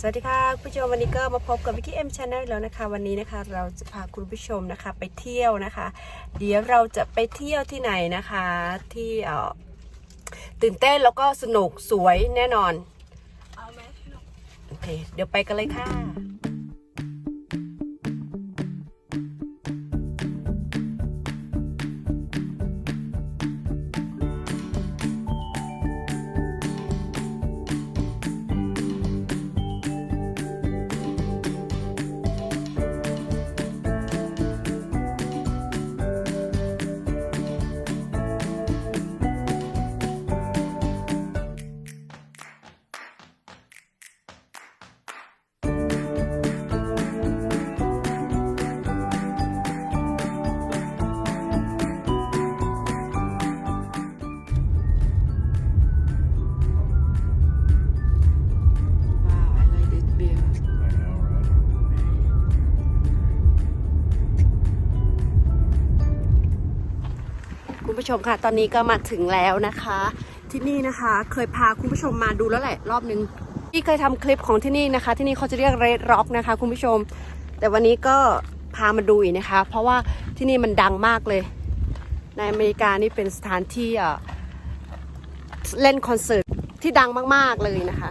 สวัสดีค่ะคุณผู้ชมวันนี้ก็มาพบกับวิกกี้เอ็มชาแนลแล้วนะคะ วันนี้นะคะเราจะพาคุณผู้ชมนะคะไปเที่ยวนะคะ เดี๋ยวเราจะไปเที่ยวที่ไหนนะคะที่เอ่อตื่นเต้นแล้วก็สนุกสวยแน่นอนโอเค เดี๋ยวไปกันเลยค่ะ ผู้ชมค่ะ ตอนนี้ก็มาถึงแล้วนะคะ ที่นี่นะคะ เคยพาคุณผู้ชมมาดูแล้วแหละ รอบนึงที่เคยทำคลิปของที่นี่นะคะ ที่นี่เขาจะเรียกเรดร็อกนะคะ คุณผู้ชม แต่วันนี้ก็พามาดูอีกนะคะ เพราะว่าที่นี่มันดังมากเลย ในอเมริกานี่เป็นสถานที่เล่นคอนเสิร์ตที่ดังมากๆเลยนะคะ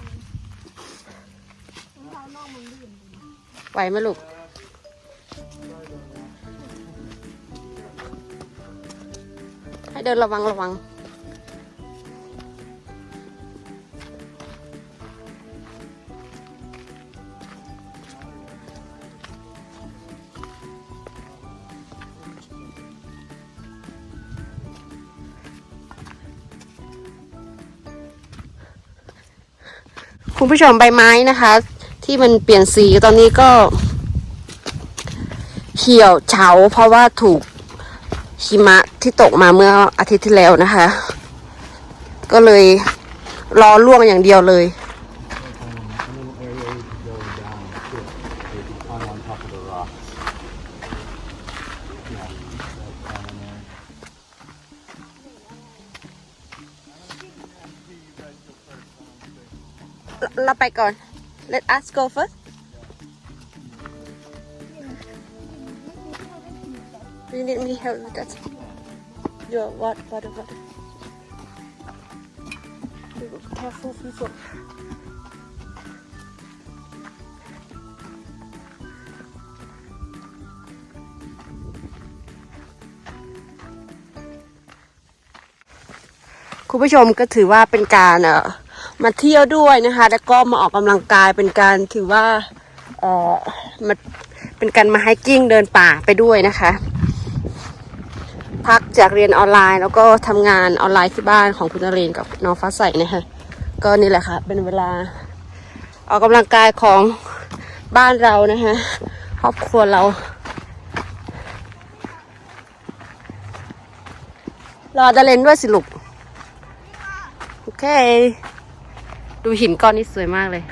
ไหวไหมลูก ให้เดินระวังระวังคุณผู้ชมใบไม้นะคะ ที่มันเปลี่ยนสีตอนนี้ก็เหี่ยวเฉาเพราะว่าถูกหิมะที่ตกมาเมื่ออาทิตย์ที่แล้วนะคะ ก็เลยรอล่วงอย่างเดียวเลย เราไปก่อน let us go first you need me help with that your what what what Be careful people คุณผู้ชมก็ถือว่าเป็นการเอ่อ มาเที่ยวด้วยนะคะ แล้วก็มาออกกำลังกายเป็นการถือว่าเออมาเป็นการมาไฮกิ้งเดินป่าไปด้วยนะคะ พักจากเรียนออนไลน์ แล้วก็ทำงานออนไลน์ที่บ้านของคุณนเรนกับน้องฟ้าใสนะคะก็นี่แหละค่ะ เป็นเวลา ออกกำลังกายของบ้านเรานะคะครอบครัวเรารอดาเลนด้วยสิลูก โอเค ดูหินก้อนนี้สวยมากเลย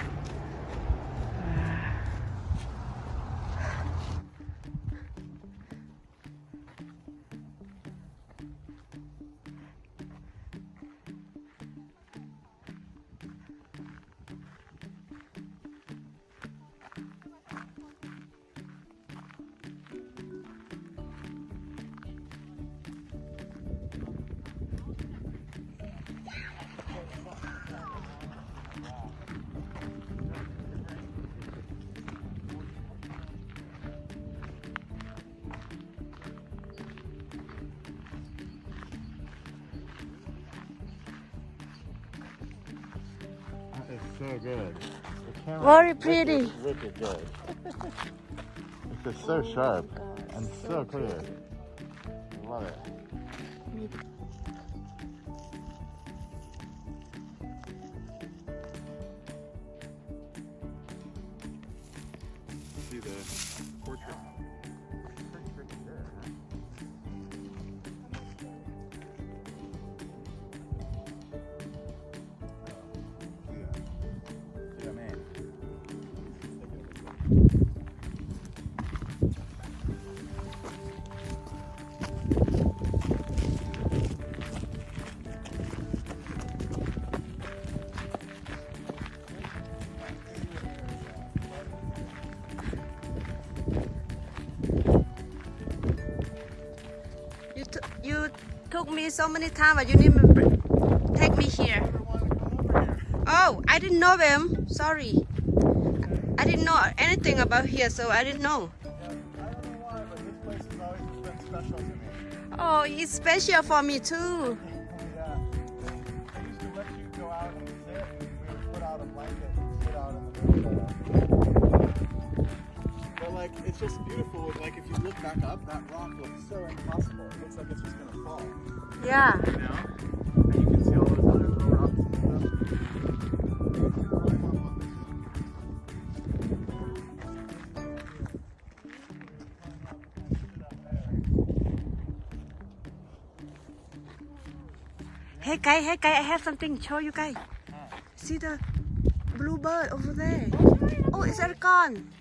Very good. Very pretty. Wicked, wicked good. It's so sharp and so, so clear. Pretty. Love it. See there. Took me so many times, but you didn't br- take me here. Oh, I didn't know them. Sorry. I didn't know anything about here, so I didn't know. To. Oh, it's special for me too. Like, it's just beautiful. Like, if you look back up, that rock looks so impossible. It looks like it's just gonna fall. Yeah. You know? And you can see all those other little rocks and stuff. Hey guy, hey guy, I have something to show you guys. See the blue bird over there. Oh, it's all gone.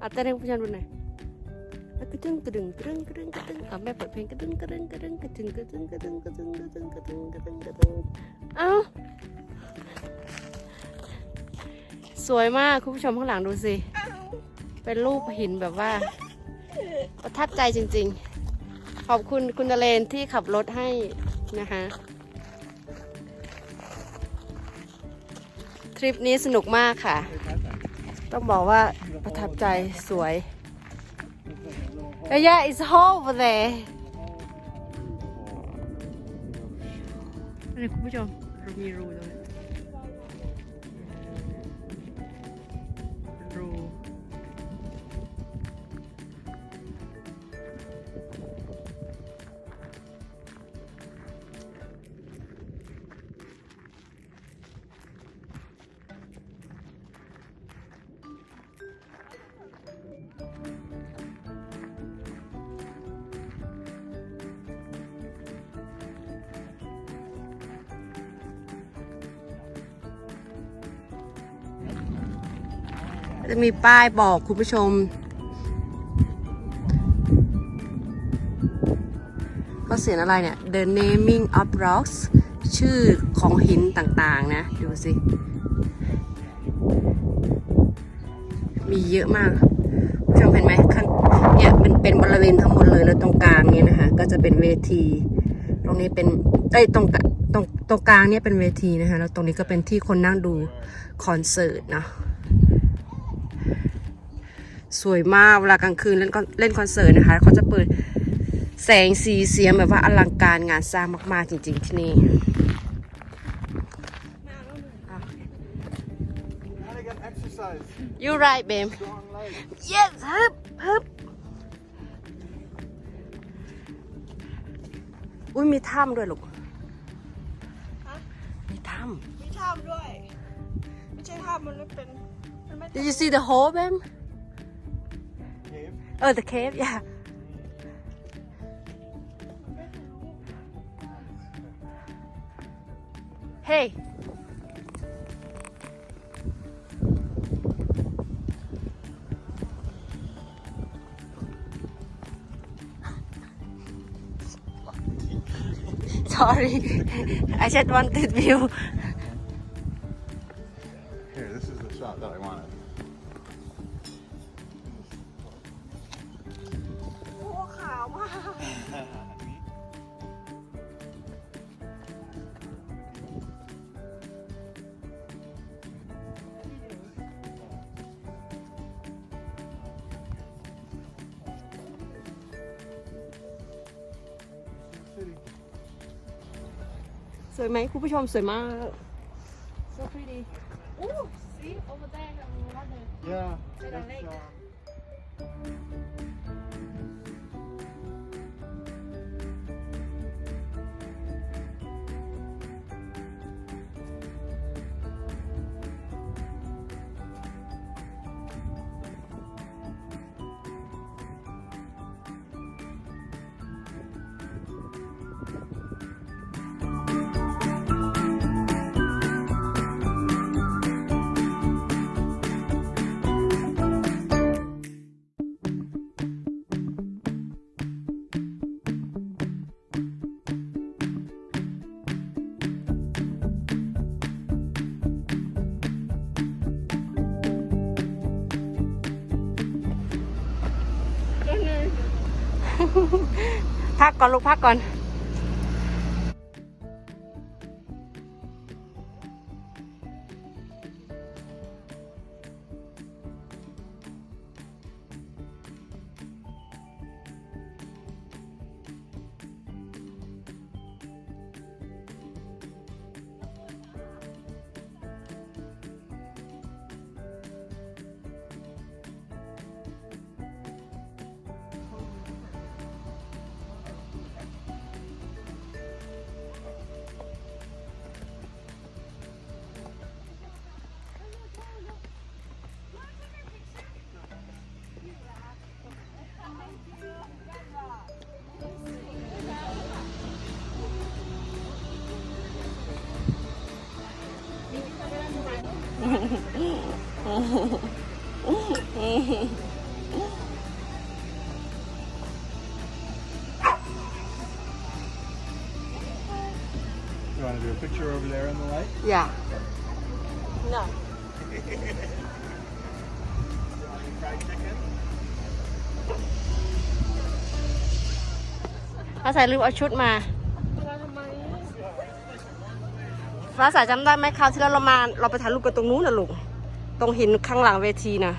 อะเต้นให้ผู้ชมดูหน่อยอะกระดึงกระดึงกระดึงกระดึงกระดึงอะแม่เปิดเพลงกระดึงกระดึงกระดึงกระดึงกระดึงกระดึงกระดึงกระดึงกระดึงกระดึงกระดึงเอ้าสวยมากคุณผู้ชมข้างหลังดูสิ เป็นรูปหินแบบว่า ประทับใจจริง ๆ ขอบคุณคุณตเลนที่ขับรถให้นะคะทริปนี้สนุกมากค่ะ ต้องบอกว่าประทับใจสวยระย yeah it's hole over there นี่คุณผู้ชมเรามีรู จะมีป้ายบอกคุณผู้ชมเขาเสียนอะไรเนี่ย The naming of rocks ชื่อของหินต่างๆนะ ดูสิ มีเยอะมากคุณผู้ชมเห็นไหมข้างเนี่ยมันเป็นบริเวณทั้งหมดเลยแล้วตรงกลางเนี่ยนะคะ ก็จะเป็นเวที ตรงนี้เป็นเอ้ยตรงตรงตรงกลางเนี่ยเป็นเวทีนะคะแล้วตรงนี้ก็เป็นที่คนนั่งดูคอนเสิร์ตเนาะ สวยมากเวลากลางคืนเล่นคอนเล่นคอนเสิร์ตนะคะเขาจะเปิดแสงสีเสียงแบบว่าอลังการงานสร้างมากๆจริง ๆ ที่นี่ Gotta get exercise. you right babe Strong legs. yes ฮึบฮึบอุ้ยมีถ้ำด้วยลูกมีถ้มีถ้ำด้วย ไม่ใช่ถ้ำมันไม่เป็นมันไม่ำ did you see the hole babe Oh, the cave, yeah. Hey. Sorry, I just wanted view. สวยไหมคุณผู้ชมสวยมาก so pretty โอ้ see over there the water Yeah. Say the it's, lake. พักก่อนลูกพักก่อน You want to do a picture over there in the light? อย่า no Fried chicken? ฟ้าใสลืมเอาชุดมามาทำไมฟ้าใสจำได้ไหมคราวที่แล้วเรามาเราไปถ่ายรูปกันตรงนู้นนะลูกต รงหินข้างหลังเวทีนะ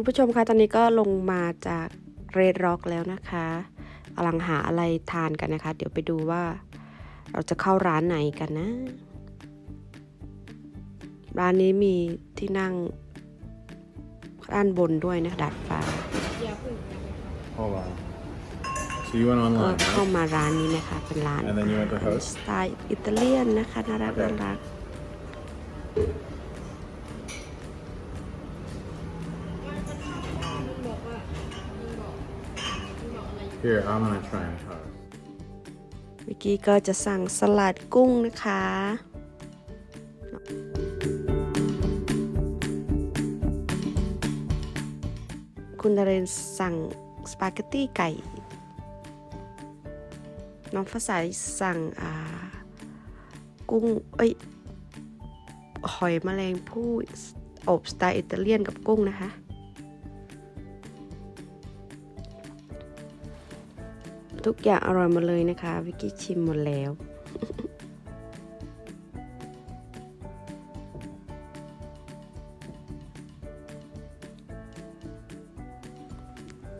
คุณผู้ชมคะตอนนี้ก็ลงมาจากเรดร็อกแล้วนะคะกำลังหาอะไรทานกันนะคะ เดี๋ยวไปดูว่า เราจะเข้าร้านไหนกันนะ ร้านนี้มีที่นั่งด้านบนด้วยนะดาดฟ้า Hold on. So you went ก็ online, เข้า right? มาร้านนี้นะคะ เป็นร้าน And then you went to ส host? ไตล์อิตาเลียนนะคะ น่ารัก Okay. น่ารัก Here, I'm gonna try and cut. วิกกี้ก็จะสั่งสลัดกุ้งนะคะ คุณดาเรนสั่งสปาเกตตี้ไก่ น้องฟ้าใสสั่งอ่ากุ้ง เอ้ย หอยแมลงผู้อบสไตล์อิตาเลียนกับกุ้งนะคะ ทุกอย่างอร่อยหมดเลยนะคะ วิกกี้ชิมหมดแล้ว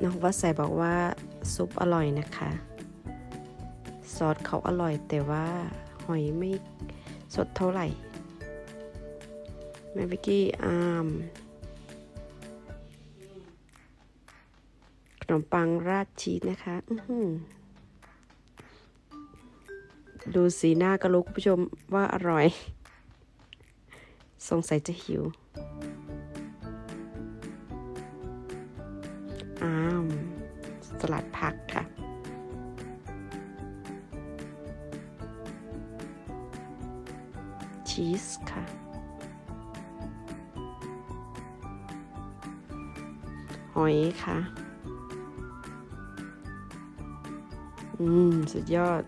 น้องวัดใสบอกว่าซุปอร่อยนะคะ ซอสเขาอร่อยแต่ว่าหอยไม่สดเท่าไหร่แม่วิกกี้อาม นมปังราดชีสนะคะดูสีหน้าก็รู้คุณผู้ชมว่าอร่อย สงสัยจะหิว อ้าว สลัดผักค่ะ ชีสค่ะ หอยค่ะ อืม สุดยอด